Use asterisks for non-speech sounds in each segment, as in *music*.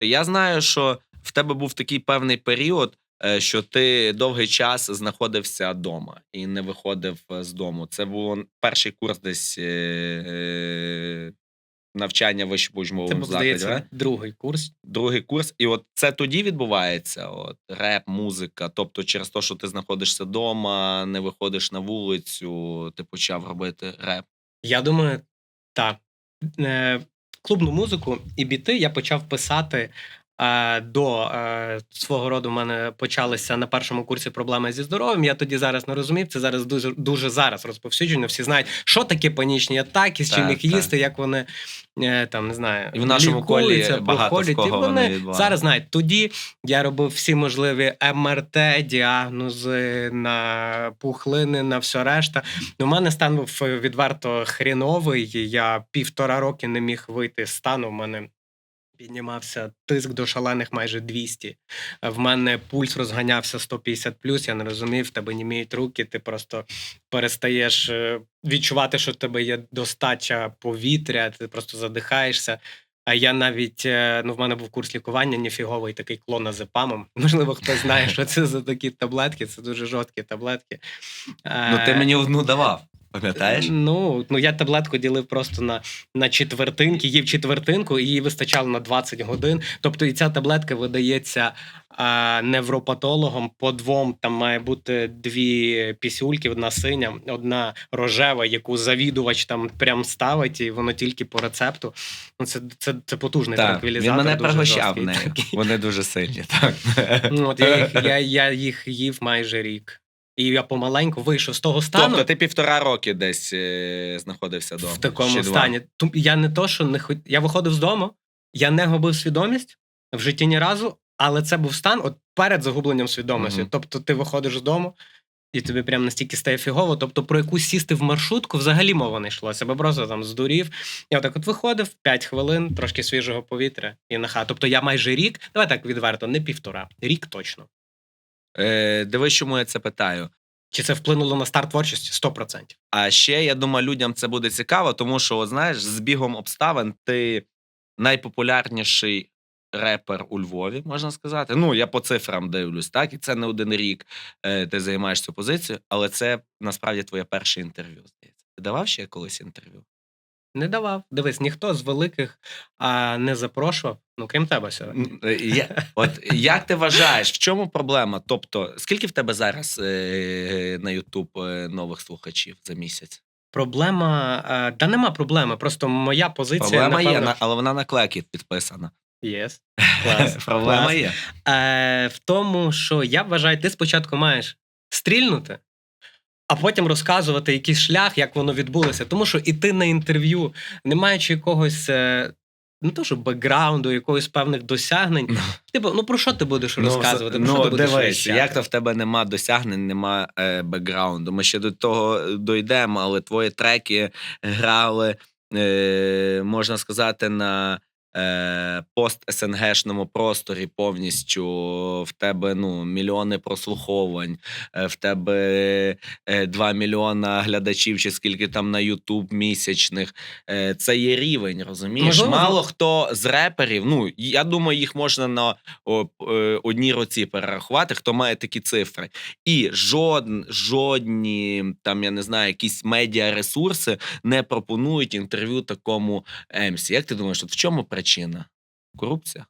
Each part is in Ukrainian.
Я знаю, що в тебе був такий певний період, е, що ти довгий час знаходився вдома і не виходив е, з дому. Це був перший курс десь е, навчання в Це був, закладі. здається, другий курс. Другий курс, і от це тоді відбувається: от реп, музика. Тобто, через те, що ти знаходишся вдома, не виходиш на вулицю, ти почав робити реп. Я думаю, так. Клубну музику і біти я почав писати до е, свого роду. У мене почалися на першому курсі проблеми зі здоров'ям. Я тоді зараз не розумів. Це зараз дуже дуже зараз розповсюджено. Всі знають, що таке панічні атаки, з чим Так, їх так. їсти, як вони е, там не знаю, І в нашому колі багато в проходять. кого і вони вони зараз знають. Тоді я робив всі можливі МРТ, діагнози на пухлини, на все решта. У мене стан був е, відверто хріновий. Я півтора роки не міг вийти з стану. У мене піднімався тиск до шалених майже 200. В мене пульс розганявся 150 плюс. Я не розумів, в тебе німіють руки, ти просто перестаєш е, відчувати, що в тебе є достача повітря, ти просто задихаєшся. А я навіть е, ну, в мене був курс лікування, ніфіговий такий клоназепамом. *laughs* Можливо, хтось знає, що це за такі таблетки. Це дуже жорсткі таблетки. Ну, ти Е, мені одну давав, пам'ятаєш? Ну, ну я таблетку ділив просто на, на четвертинки, їв четвертинку, і її вистачало на 20 годин. Тобто, і ця таблетка видається а, невропатологом. По двом там має бути дві пісюльки: одна синя, одна рожева, яку завідувач там прям ставить, і воно тільки по рецепту. Ну, це, це, це потужний Так, транквілізатор. він мене пригощав нею. Вони дуже сильні, так. Ну, от я, їх, я, я їх їв майже рік. І я помаленьку вийшов з того стану. Тобто ти півтора роки десь е, знаходився вдома. в такому стані. Ту- Я не то, що не хот... я виходив з дому, я не губив свідомість в житті ні разу, але це був стан от перед загубленням свідомості. Мгм. Тобто, ти виходиш з дому. І тобі прям настільки стає фігово. Тобто про якусь сісти в маршрутку взагалі мова не йшлося, бо просто там здурів. Я отак от виходив 5 хвилин, трошки свіжого повітря і на хату. Тобто я майже рік, давай так відверто, не півтора, рік точно. Е, дивись, чому я це питаю. Чи це вплинуло на старт творчості? 100%. А ще я думаю, людям це буде цікаво, тому що, от, знаєш, з бігом обставин ти найпопулярніший репер у Львові, можна сказати. Ну, я по цифрам дивлюсь, так, і це не один рік е, ти займаєш цю позицію, але це насправді твоє перше інтерв'ю. Здається. Ти давав ще колись інтерв'ю? Не давав. Дивись, ніхто з великих а, не запрошував, ну крім тебе сьогодні. Е, Я, от як ти вважаєш, в чому проблема? Тобто, скільки в тебе зараз е, на Ютуб е, нових слухачів за місяць? Проблема, а, та нема проблеми. Просто моя позиція Проблема є, напевно, на- але вона на клекіт підписана. Yes. *laughs* Клас, Проблема клас. є. Е, в тому, що я вважаю, ти спочатку маєш стрільнути, а потім розказувати якийсь шлях, як воно відбулося. Тому що іти на інтерв'ю, не маючи якогось. е, Не то, що бекграунду, якогось певних досягнень. Типу, ну про що ти будеш розказувати? Про що ну ти будеш дивись, як то в тебе нема досягнень, нема е, бекграунду. Ми ще до того дійдемо, але твої треки грали, е, можна сказати, на е, пост-СНГшному просторі повністю. В тебе ну, мільйони прослуховувань, е, в тебе е, 2 мільйона глядачів, чи скільки там на Ютуб місячних. Е, це є рівень, розумієш? Можливо, Мало хто з реперів, ну я думаю, їх можна на е, одній руці перерахувати, хто має такі цифри. І жодн, жодні там, я не знаю, якісь медіаресурси не пропонують інтерв'ю такому Емсі. Як ти думаєш, от в чому причина? Корупція?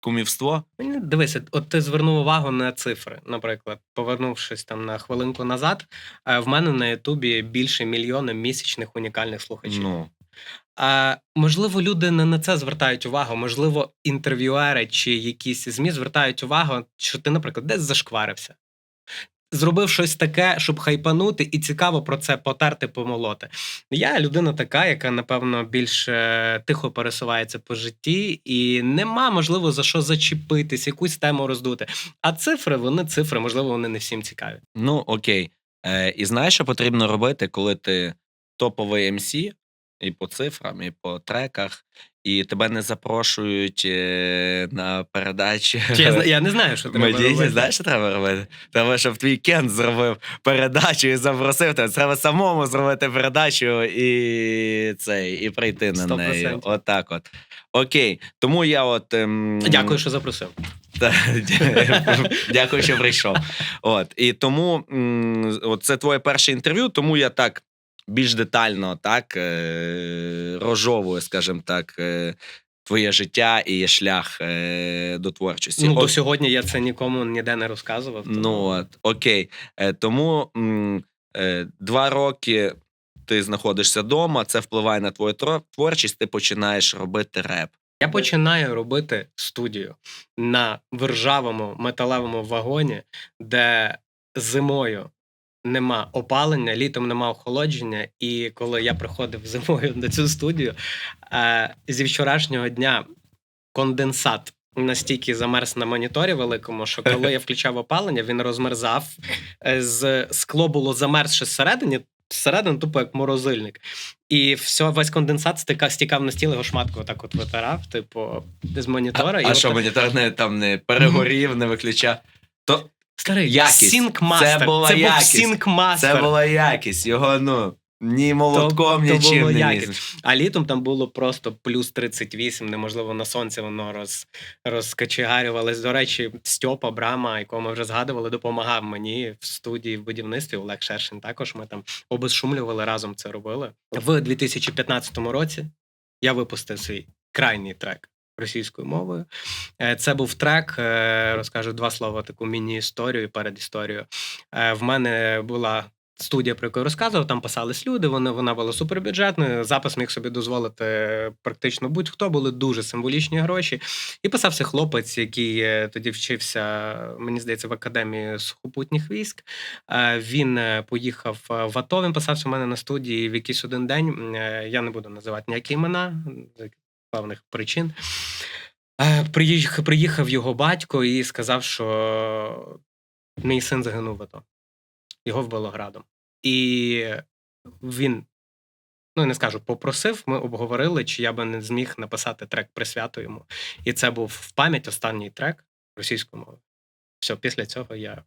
Кумівство? Дивися, от ти звернув увагу на цифри. Наприклад, повернувшись там на хвилинку назад, е, в мене на Ютубі більше мільйона місячних унікальних слухачів. Ну, А можливо, люди не на це звертають увагу. Можливо, інтерв'юери чи якісь змі звертають увагу, що ти, наприклад, десь зашкварився. Зробив щось таке, щоб хайпанути, і цікаво про це потерти, помолоти. Я людина така, яка, напевно, більш е, тихо пересувається по житті, і нема, можливо, за що зачепитись, якусь тему роздути. А цифри, вони цифри, можливо, вони не всім цікаві. ну окей. Е, і знаєш, що потрібно робити, коли ти топовий МС, і по цифрам, і по треках, і тебе не запрошують е, на передачі. Чи я, *laughs* я не знаю, що треба Медійні, робити. знаєш, що треба робити? Треба, щоб твій Кент зробив передачу і запросив тебе. Треба самому зробити передачу і цей, і прийти на неї. Отак от. Окей. Тому я от. ем, Дякую, що запросив. *laughs* Дякую, що прийшов. От і тому це твоє перше інтерв'ю, тому я так більш детально так е, розжовую, скажімо так, е, твоє життя і шлях е, до творчості. Ну, до сьогодні я це нікому ніде не розказував. тому- ну от, окей. Е, тому м, е, два роки. Ти знаходишся вдома, це впливає на твою творчість, ти починаєш робити реп. Я починаю робити студію на виржавому металевому вагоні, де зимою нема опалення, літом нема охолодження. І коли я приходив зимою на цю студію, е, зі вчорашнього дня конденсат. Настільки замерз на моніторі великому, що коли я *laughs* включав опалення, він розмерзав. Е, З скло було замерзше зсередині, зсередини тупо як морозильник. І все, весь конденсат стикав, стікав на стіл, його шматку отак от витирав, типу, з монітора. А, і а от- що монітор не там не перегорів, не виключав? То Старий, Якість. Сінкмастер. Це була це якість. був Сінкмастер. Це була якість. Його ну ні молотком, То- то було не якість. міг. А літом там було просто плюс 38, неможливо на сонці воно роз, розкачегарювалось. До речі, Стьопа Брама, якого ми вже згадували, допомагав мені в студії в будівництві. Олег Шершин також ми там обезшумлювали, разом це робили. В 2015 році я випустив свій крайній трек російською мовою. Е, Це був трек, е, розкажу два слова, таку міні-історію перед історією. Е, В мене була студія, про яку я розказував, там писались люди, вона, вона була супербюджетною. Запис міг собі дозволити практично будь-хто, були дуже символічні гроші. І писався хлопець, який тоді вчився, мені здається, в академії сухопутніх військ. Він поїхав в АТО, він писався у мене на студії в якийсь один день. Я не буду називати ніякі імена певних причин. Е, Приїхав, його батько і сказав, що мій син загинув в АТО. Його вбило градом. І він, ну не скажу, попросив, ми обговорили, чи я би не зміг написати трек присвяту йому. І це був в пам'ять останній трек російською мовою. Все, після цього я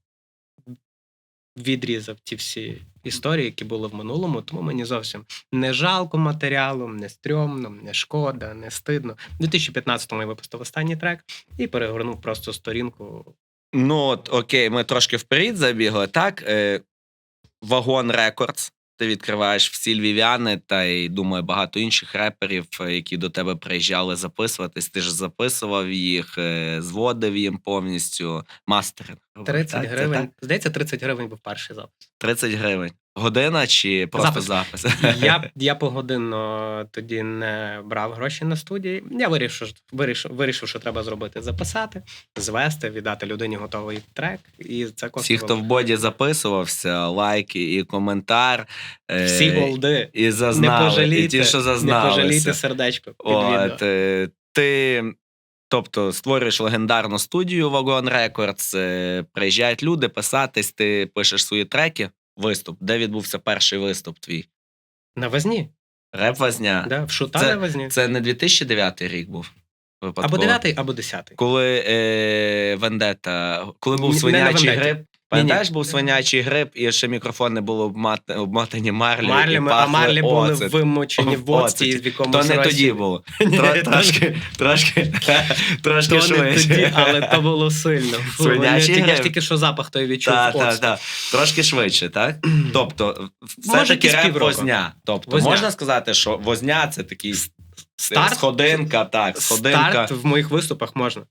відрізав ті всі історії, які були в минулому, тому мені зовсім не жалко матеріалу, не стрьомно, не шкода, не стидно. У 2015-му я випустив останній трек і перегорнув просто сторінку. Ну от окей, ми трошки вперед забігли. Так, е, Вагон Рекордс. Ти відкриваєш всі львів'яни та й думаю, багато інших реперів, е, які до тебе приїжджали записуватись. Ти ж записував їх, е, зводив їм повністю мастеринг. робив, 30 так? Гривень. так? Здається, 30 гривень був перший запис. 30 гривень. Година чи просто Запис. запис? Я, *laughs* я погодинно тоді не брав гроші на студії. Я вирішив, вирішив, вирішив, що треба зробити: записати, звести, віддати людині готовий трек. І це коштувало. Всі, хто в боді записувався, лайки і коментар. е, Всі олди. І Не пожалійте, і ті, що не зазналися. пожалійте сердечко під. От, е, ти, тобто, створюєш легендарну студію Вагон Рекордс, приїжджають люди писатись, ти пишеш свої треки. Виступ. Де відбувся перший виступ твій? На вазні. Реп Вазня. Да, в шута Це- на вазні. Це не 2009 рік був. Або Випадково. 9 або 10 Коли е, Вендета, коли був свинячий гриб. Пам'ятаєш, був свинячий гриб, і ще мікрофони були обмат- обмотані марлі. і Марлі, а пахли Марлі були оцет. вимочені в боці Оцет. в якомусь То не тоді було. *laughs* Трошки, трошки, *laughs* трошки То не тоді, але то було сильно. *laughs* Свинячий тільки, я ж тільки що запах той відчув. Так, так, так. Трошки швидше, так? *clears throat* Тобто, Може, все-таки якісь реп возня. Тобто, Возня. можна сказати, що возня це такий Старт, сходинка, так, сходинка. старт в моїх виступах можна.